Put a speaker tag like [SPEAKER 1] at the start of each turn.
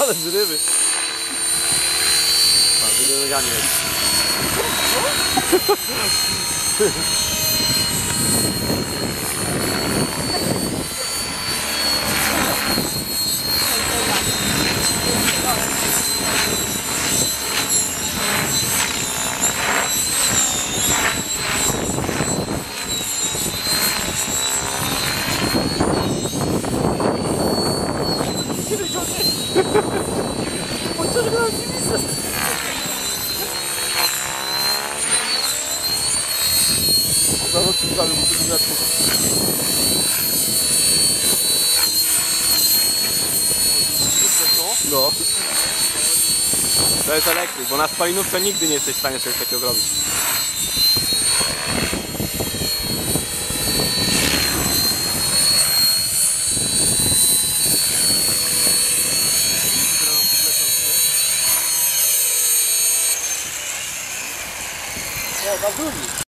[SPEAKER 1] Ale z ryby. A z ryby ganiec. Nogami jest. Zaraz ale muszę zmiatać. No. To jest elektryk, bo na spalinówce nigdy nie jesteś w stanie czegoś takiego zrobić.
[SPEAKER 2] Nie, na drugi.